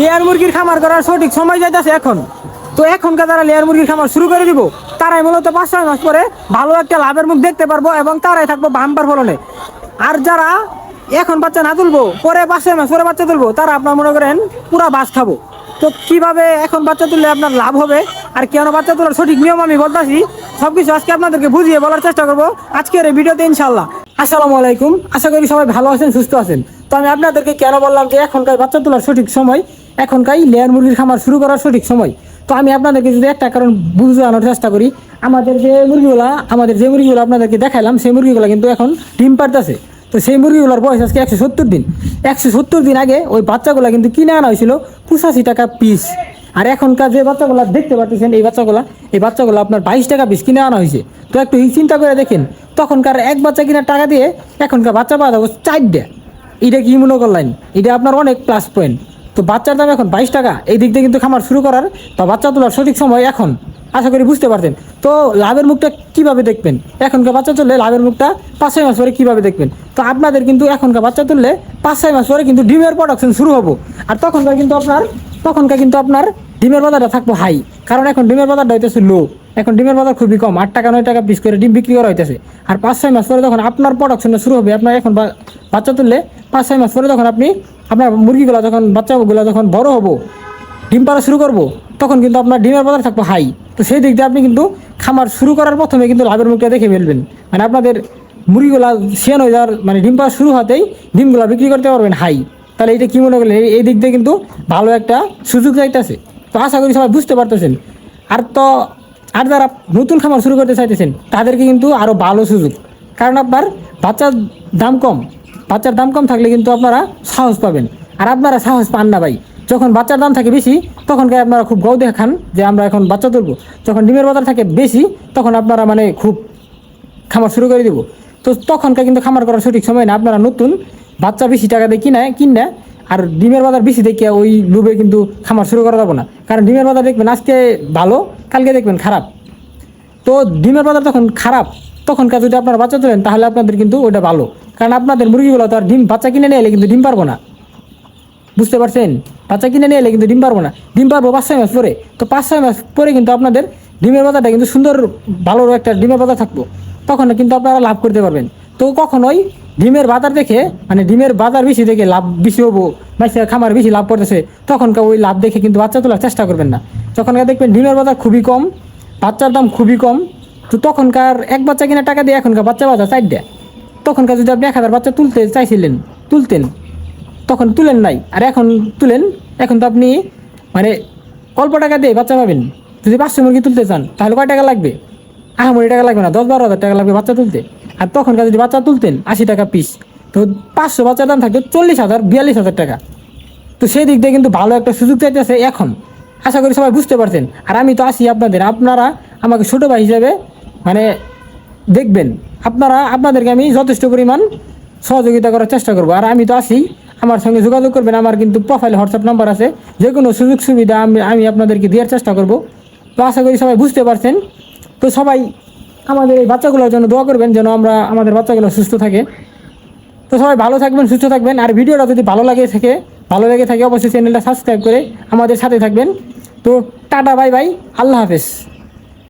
Layer মুরগির খামার করার সঠিক সময় যাইতেছে এখন। তো এখনকার যারা লেয়ার মুরগির খামার শুরু করে দিব, তারাই মূলত পাঁচ ছয় মাস পরে ভালো একটা লাভের মুখ দেখতে পারব এবং তারাই থাকব বাম্পার ফলনে। আর যারা এখন বাচ্চা না তুলবো, পরে পাঁচ ছয় মাস পরে বাচ্চা তুলবো, তারা আপনার মনে করেন পুরা বাস খাব। তো কীভাবে এখন বাচ্চা তুললে আপনার লাভ হবে, আর কেন বাচ্চা তোলার সঠিক নিয়ম আমি বলতেছি, সবকিছু আজকে আপনাদেরকে বুঝিয়ে বলার চেষ্টা করব। আজকের এই ভিডিওতে ইনশাল্লাহ আসসালামু আলাইকুম। আশা করি সবাই ভালো আছেন, সুস্থ আছেন। তো আমি আপনাদেরকে কেন বললাম যে এখনকার বাচ্চা তোলার সঠিক সময়, এখনকার লেয়ার মুরগির খামার শুরু করার সঠিক সময়। তো আমি আপনাদেরকে যদি একটা কারণ বুঝানোর চেষ্টা করি, আমাদের যে মুরগিগুলা, আমাদের যে মুরগিগুলো আপনাদেরকে দেখাইলাম, সেই মুরগিগুলো কিন্তু এখন ডিম পারতেছে তো সেই মুরগিগুলোর বয়স আজকে একশো সত্তর দিন। একশো সত্তর দিন আগে ওই বাচ্চাগুলো কিন্তু কিনে আনা হয়েছিল পঁচাশি টাকা পিস আর এখনকার যে বাচ্চাগুলো, দেখতে পাচ্ছেন এই বাচ্চাগুলো এই বাচ্চাগুলো আপনার বাইশ টাকা পিস কিনে আনা হয়েছে। তো একটু চিন্তা করে দেখেন তখনকার এক বাচ্চা কিনা টাকা দিয়ে এখনকার বাচ্চা পাওয়া যাব চারটে। এটা কি মনে করলেন এটা আপনার অনেক প্লাস পয়েন্ট তো বাচ্চার দাম এখন বাইশ টাকা। এই দিক দিয়ে কিন্তু খামার শুরু করার বা বাচ্চা তোলার সঠিক সময় এখন। আশা করি বুঝতে পারতেন তো লাভের মুখটা কীভাবে দেখবেন? এখনকার বাচ্চা তুললে লাভের মুখটা পাঁচ ছয় মাস পরে কীভাবে দেখবেন? তো আপনাদের কিন্তু এখনকার বাচ্চা তুললে পাঁচ ছয় মাস পরে কিন্তু ডিমের প্রোডাকশন শুরু হব। আর তখনকার কিন্তু আপনার, তখনকার কিন্তু আপনার ডিমের বাজারটা থাকব হাই কারণ এখন ডিমের বাজারটা হইতেছে লো এখন ডিমের বাজার খুবই কম, আট টাকা, নয় টাকা পিস করে ডিম বিক্রি করা হইতেছে। আর পাঁচ, ছয় মাস পরে যখন আপনার প্রোডাকশনটা শুরু হবে, আপনার এখন বাচ্চা তুললে পাঁচ, ছয় মাস পরে যখন আপনি আপনার মুরগিগুলো যখন, বাচ্চাগুলো যখন বড় হব, ডিম পাড়া শুরু করব, তখন কিন্তু আপনার ডিমের বাজার থাকব হাই তো সেই দিক দিয়ে আপনি কিন্তু খামার শুরু করার প্রথমে কিন্তু লাভের মুখটা দেখে ফেলবেন। মানে আপনাদের মুরগিগুলা সিয়ান হয়ে যাওয়ার মানে ডিম পাড়া শুরু হতেই ডিমগুলো বিক্রি করতে পারবেন হাই তাহলে এটা কি মনে করলেন? এই- দিক দিয়ে কিন্তু ভালো একটা সুযোগ চাইতেছে তো আশা করি সবাই বুঝতে পারতেছেন। আর তো আর যারা নতুন খামার শুরু করতে চাইতেছেন, তাদেরকে কিন্তু আরও ভালো সুযোগ। কারণ আপনার বাচ্চার দাম কম, বাচ্চার দাম কম থাকলে কিন্তু আপনারা সাহস পাবেন। আর আপনারা সাহস পান না ভাই। যখন বাচ্চার দাম থাকে বেশি তখনকার আপনারা খুব গৌ দেখান যে আমরা এখন বাচ্চা তুলবো? যখন ডিমের বাজার থাকে বেশি, তখন আপনারা মানে খুব খামার শুরু করে দিব। তো তখনকার কিন্তু খামার করার সঠিক সময় না। আপনারা নতুন বাচ্চা বেশি টাকা দিয়ে কিনে কিনে আর ডিমের বাজার বেশি দেখিয়া ওই লোভে কিন্তু খামার শুরু করা যাব না। কারণ ডিমের বাজার দেখবেন আজকে ভালো, কালকে দেখবেন খারাপ। তো ডিমের বাজার তখন খারাপ, তখনকার যদি আপনারা বাচ্চা তোলেন তাহলে আপনাদের কিন্তু ওটা ভালো। কারণ আপনাদের মুরগিগুলো তো আর ডিম বাচ্চা কিনে নিয়ে এলে কিন্তু ডিম পারব না। বুঝতে পারছেন? বাচ্চা কিনে নিয়ে এলে কিন্তু ডিম পারব না। ডিম পারব পাঁচ, ছয় মাস পরে। তো পাঁচ, ছয় মাস পরে কিন্তু আপনাদের ডিমের বাজারটা কিন্তু সুন্দর ভালো একটা ডিমের বাজার থাকব। তখন কিন্তু আপনারা লাভ করতে পারবেন। তো কখনোই ডিমের বাজার দেখে মানে ডিমের বাজার বেশি দেখে লাভ বেশি হব মাইসের খামার বেশি লাভ করতেছে, তখনকার ওই লাভ দেখে কিন্তু বাচ্চা তোলার চেষ্টা করবেন না। তখনকার দেখবেন ডিমের বাজার খুবই কম, বাচ্চার দাম খুবই কম, তো তখনকার এক বাচ্চা কিনা টাকা দিয়ে এখনকার বাচ্চা বাজার চার দেয়। তখনকার যদি আপনি এক হাজার বাচ্চা তুলতে চাইছিলেন, তুলতেন, তখন তুলেন নাই। আর এখন তুলেন, এখন তো আপনি মানে অল্প টাকা দিয়ে বাচ্চা পাবেন। যদি পাঁচশো মুরগি তুলতে চান, তাহলে কয় টাকা লাগবে? আহামরি টাকা লাগবে না, দশ বারো হাজার টাকা লাগবে বাচ্চা তুলতে। আর তখনকার যদি বাচ্চা তুলতেন, আশি টাকা পিস তো পাঁচশো বাচ্চার দাম থাকতো চল্লিশ হাজার, বিয়াল্লিশ হাজার টাকা। তো সেই দিক দিয়ে কিন্তু ভালো একটা সুযোগ চাইতেছে এখন। আশা করি সবাই বুঝতে পারছেন। আর আমি তো আসি আপনাদের, আপনারা আমাকে ছোটো ভাই হিসাবে মানে দেখবেন। আপনারা, আপনাদেরকে আমি যথেষ্ট পরিমাণ সহযোগিতা করার চেষ্টা করব। আর আমি তো আসি আমার সঙ্গে যোগাযোগ করবেন, আমার কিন্তু প্রোফাইলে হোয়াটসঅ্যাপ নাম্বার আছে। যে কোনো সুযোগ সুবিধা আমি আমি আপনাদেরকে দেওয়ার চেষ্টা করব। তো আশা করি সবাই বুঝতে পারছেন। তো সবাই আমাদের এই বাচ্চাগুলোর জন্য দোয়া করবেন যেন আমরা আমাদের বাচ্চাগুলো সুস্থ থাকে। তো সবাই ভালো থাকবেন, সুস্থ থাকবেন। আর ভিডিওটা যদি ভালো লাগে থাকে, ভালো লেগে থাকে, অবশ্যই চ্যানেলটা সাবস্ক্রাইব করে আমাদের সাথে থাকবেন। তো টাটা বাই বাই আল্লাহ হাফেজ।